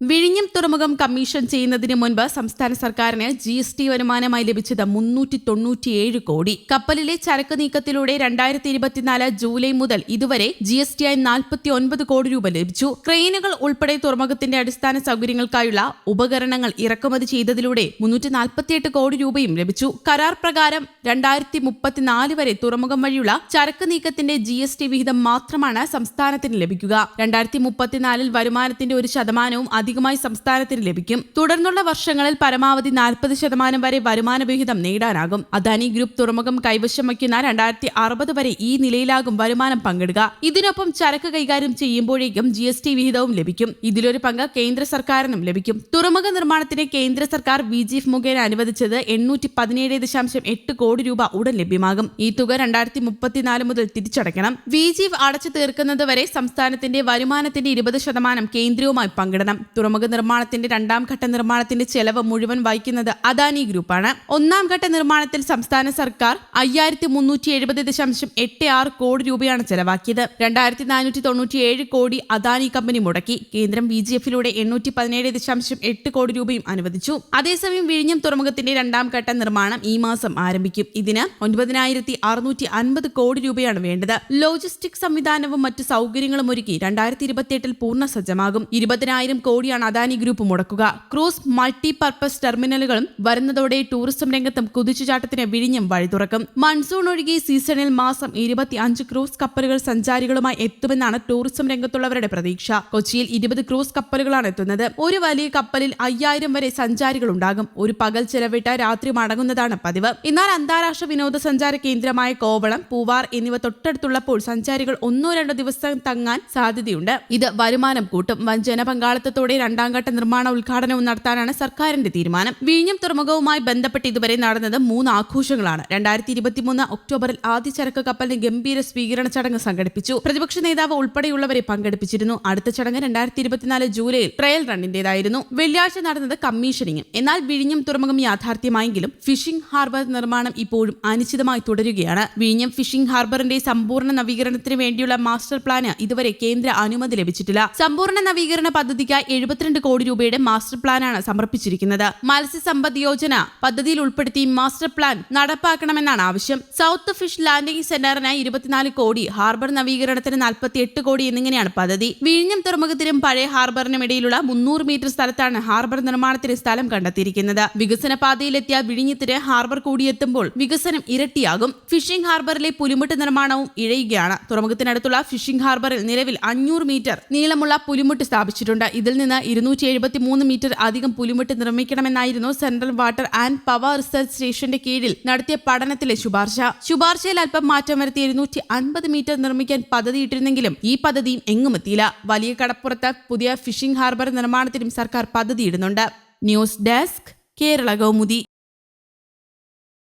വിഴിഞ്ഞം തുറമുഖം കമ്മീഷൻ ചെയ്യുന്നതിന് മുൻപ് സംസ്ഥാന സർക്കാരിന് ജി എസ് ടി വരുമാനമായി ലഭിച്ചത് മുന്നൂറ്റി തൊണ്ണൂറ്റിയേഴ് കോടി. കപ്പലിലെ ചരക്ക് നീക്കത്തിലൂടെ രണ്ടായിരത്തി ഇരുപത്തിനാല് ജൂലൈ മുതൽ ഇതുവരെ ജി എസ് ടി ആയി നാൽപ്പത്തി ഒൻപത് കോടി രൂപ ലഭിച്ചു. ക്രെയിനുകൾ ഉൾപ്പെടെ തുറമുഖത്തിന്റെ അടിസ്ഥാന സൗകര്യങ്ങൾക്കായുള്ള ഉപകരണങ്ങൾ ഇറക്കുമതി ചെയ്തതിലൂടെ മുന്നൂറ്റി നാൽപ്പത്തിയെട്ട് കോടി രൂപയും ലഭിച്ചു. കരാർ പ്രകാരം രണ്ടായിരത്തി മുപ്പത്തിനാല് വരെ തുറമുഖം വഴിയുള്ള ചരക്ക് നീക്കത്തിന്റെ ജി എസ് ടി വിഹിതം മാത്രമാണ് സംസ്ഥാനത്തിന് ലഭിക്കുക. രണ്ടായിരത്തി മുപ്പത്തിനാലിൽ വരുമാനത്തിന്റെ ഒരു ശതമാനവും അധികമായി സംസ്ഥാനത്തിന് ലഭിക്കും. തുടർന്നുള്ള വർഷങ്ങളിൽ പരമാവധി നാൽപ്പത് ശതമാനം വരെ വരുമാന വിഹിതം നേടാനാകും. അദാനി ഗ്രൂപ്പ് തുറമുഖം കൈവശം വയ്ക്കുന്ന രണ്ടായിരത്തി അറുപത് വരെ ഈ നിലയിലാകും വരുമാനം പങ്കിടുക. ഇതിനൊപ്പം ചരക്ക് കൈകാര്യം ചെയ്യുമ്പോഴേക്കും ജി എസ് ടി വിഹിതവും ലഭിക്കും. ഇതിലൊരു പങ്ക് കേന്ദ്ര സർക്കാരിനും ലഭിക്കും. തുറമുഖ നിർമ്മാണത്തിന് കേന്ദ്ര സർക്കാർ വി ജിഫ് മുഖേന അനുവദിച്ചത് എണ്ണൂറ്റി പതിനേഴ് ദശാംശം എട്ട് കോടി രൂപ ഉടൻ ലഭ്യമാകും. ഈ തുക രണ്ടായിരത്തി മുപ്പത്തിനാല് മുതൽ തിരിച്ചടയ്ക്കണം. വി ജിഫ് അടച്ചു തീർക്കുന്നത് വരെ സംസ്ഥാനത്തിന്റെ വരുമാനത്തിന്റെ ഇരുപത് ശതമാനം കേന്ദ്രവുമായി പങ്കിടണം. തുറമുഖ നിർമ്മാണത്തിന്റെ രണ്ടാം ഘട്ട നിർമ്മാണത്തിന്റെ ചെലവ് മുഴുവൻ വഹിക്കുന്നത് അദാനി ഗ്രൂപ്പാണ്. ഒന്നാം ഘട്ട നിർമ്മാണത്തിൽ സംസ്ഥാന സർക്കാർ അയ്യായിരത്തി മുന്നൂറ്റി എഴുപത് ദശാംശം എട്ട് ആറ് കോടി രൂപയാണ് ചെലവാക്കിയത്. രണ്ടായിരത്തി നാനൂറ്റി തൊണ്ണൂറ്റിയേഴ് കോടി അദാനി കമ്പനി മുടക്കി. കേന്ദ്രം ബി ജി എഫിലൂടെ എണ്ണൂറ്റി പതിനേഴ് ദശാംശം എട്ട് കോടി രൂപയും അനുവദിച്ചു. അതേസമയം വിഴിഞ്ഞം തുറമുഖത്തിന്റെ രണ്ടാം ഘട്ട നിർമ്മാണം ഈ മാസം ആരംഭിക്കും. ഇതിന് ഒൻപതിനായിരത്തി അറുന്നൂറ്റി അൻപത് കോടി രൂപയാണ് വേണ്ടത്. ലോജിസ്റ്റിക് സംവിധാനവും മറ്റു സൗകര്യങ്ങളും ഒരുക്കി രണ്ടായിരത്തി ഇരുപത്തിയെട്ടിൽ പൂർണ സജ്ജമാകും. ഇരുപതിനായിരം കോടിയാണ് അദാനി ഗ്രൂപ്പ് മുടക്കുക. ക്രൂസ് മൾട്ടി പർപ്പസ് ടെർമിനലുകളും വരുന്നതോടെ ടൂറിസം രംഗത്തും കുതിച്ചുചാട്ടത്തിന് വിഴിഞ്ഞം വഴി തുറക്കും. മൺസൂൺ ഒഴികെ സീസണിൽ മാസം ഇരുപത്തി അഞ്ച് ക്രൂസ് കപ്പലുകൾ സഞ്ചാരികളുമായി എത്തുമെന്നാണ് ടൂറിസം രംഗത്തുള്ളവരുടെ പ്രതീക്ഷ. കൊച്ചിയിൽ ഇരുപത് ക്രൂസ് കപ്പലുകളാണ് എത്തുന്നത്. ഒരു വലിയ കപ്പലിൽ അയ്യായിരം വരെ സഞ്ചാരികൾ ഉണ്ടാകും. ഒരു പകൽ ചെലവിട്ട രാത്രി മടങ്ങുന്നതാണ് പതിവ്. എന്നാൽ അന്താരാഷ്ട്ര വിനോദസഞ്ചാര കേന്ദ്രമായ കോവളം പൂവാർ എന്നിവ തൊട്ടടുത്തുള്ളപ്പോൾ സഞ്ചാരികൾ ഒന്നോ രണ്ടോ ദിവസം തങ്ങാൻ സാധ്യതയുണ്ട്. ഇത് വരുമാനം കൂട്ടും. വൻ ജനപങ്കാളിത്തത്തോടെ രണ്ടാം ഘട്ട നിർമ്മാണ ഉദ്ഘാടനവും നടത്താനാണ് സർക്കാരിന്റെ തീരുമാനം. വീഞ്ഞം തുറമുഖവുമായി ബന്ധപ്പെട്ട് ഇതുവരെ നടന്നത് മൂന്ന് ആഘോഷങ്ങളാണ്. രണ്ടായിരത്തി ഇരുപത്തിമൂന്ന് ഒക്ടോബറിൽ ആദ്യ ചരക്ക് കപ്പലിന് ഗംഭീര സ്വീകരണ ചടങ്ങ് സംഘടിപ്പിച്ചു. പ്രതിപക്ഷ നേതാവ് ഉൾപ്പെടെയുള്ളവരെ പങ്കെടുപ്പിച്ചിരുന്നു. അടുത്ത ചടങ്ങ് രണ്ടായിരത്തി ഇരുപത്തിനാല് ജൂലൈയിൽ ട്രയൽ റണ്ണിന്റേതായിരുന്നു. വെള്ളിയാഴ്ച നടന്നത് കമ്മീഷനിങ്ങും. എന്നാൽ വിഴിഞ്ഞം തുറമുഖം യാഥാർത്ഥ്യമായെങ്കിലും ഫിഷിംഗ് ഹാർബർ നിർമ്മാണം ഇപ്പോഴും അനിശ്ചിതമായി തുടരുകയാണ്. വിഴിഞ്ഞം ഫിഷിംഗ് ഹാർബറിന്റെ സമ്പൂർണ നവീകരണത്തിന് വേണ്ടിയുള്ള മാസ്റ്റർ പ്ലാന് ഇതുവരെ കേന്ദ്ര അനുമതി ലഭിച്ചിട്ടില്ല. സമ്പൂർണ നവീകരണ പദ്ധതിക്കായി എഴുപത്തിരണ്ട് കോടി രൂപയുടെ മാസ്റ്റർ പ്ലാനാണ് സമർപ്പിച്ചിരിക്കുന്നത്. മത്സ്യസമ്പദ് യോജന പദ്ധതിയിൽ ഉൾപ്പെടുത്തി മാസ്റ്റർ പ്ലാൻ നടപ്പാക്കണമെന്നാണ് ആവശ്യം. സൗത്ത് ഫിഷ് ലാൻഡിംഗ് സെന്ററിനായി ഇരുപത്തിനാല് കോടി ഹാർബർ നവീകരണത്തിന് നാൽപ്പത്തി എട്ട് കോടി എന്നിങ്ങനെയാണ് പദ്ധതി. വിഴിഞ്ഞം തുറമുഖത്തിനും പഴയ ഹാർബറിനും ഇടയിലുള്ള മുന്നൂറ് മീറ്റർ സ്ഥലത്താണ് ഹാർബർ നിർമ്മാണത്തിന് സ്ഥലം കണ്ടെത്തിയിരിക്കുന്നത്. വികസന പാതയിലെത്തിയ വിഴിഞ്ഞത്തിന് ഹാർബർ കൂടിയെത്തുമ്പോൾ വികസനം ഇരട്ടിയാകും. ഫിഷിംഗ് ഹാർബറിലെ പുലിമുട്ട് നിർമ്മാണവും ഇഴയുകയാണ്. തുറമുഖത്തിനടുത്തുള്ള ഫിഷിംഗ് ഹാർബറിൽ നിലവിൽ അഞ്ഞൂറ് മീറ്റർ നീളമുള്ള പുലിമുട്ട് സ്ഥാപിച്ചിട്ടുണ്ട്. ഇതിൽ നിന്ന് ഇരുന്നൂറ്റി എഴുപത്തി മൂന്ന് മീറ്റർ അധികം പുലിമുട്ട് നിർമ്മിക്കണമെന്നായിരുന്നു central water and power research സ്റ്റേഷന്റെ കീഴിൽ നടത്തിയ പഠനത്തിലെ ശുപാർശ. ശുപാർശയിൽ അല്പം മാറ്റം വരുത്തി ഇരുന്നൂറ്റി അൻപത് മീറ്റർ നിർമ്മിക്കാൻ പദ്ധതിയിട്ടിരുന്നെങ്കിലും ഈ പദ്ധതിയും എങ്ങുമെത്തിയില്ല വലിയ കടപ്പുറത്ത് പുതിയ ഫിഷിംഗ് ഹാർബർ നിർമ്മാണത്തിനും സർക്കാർ പദ്ധതിയിടുന്നുണ്ട്. News desk Kerala Kaumudi.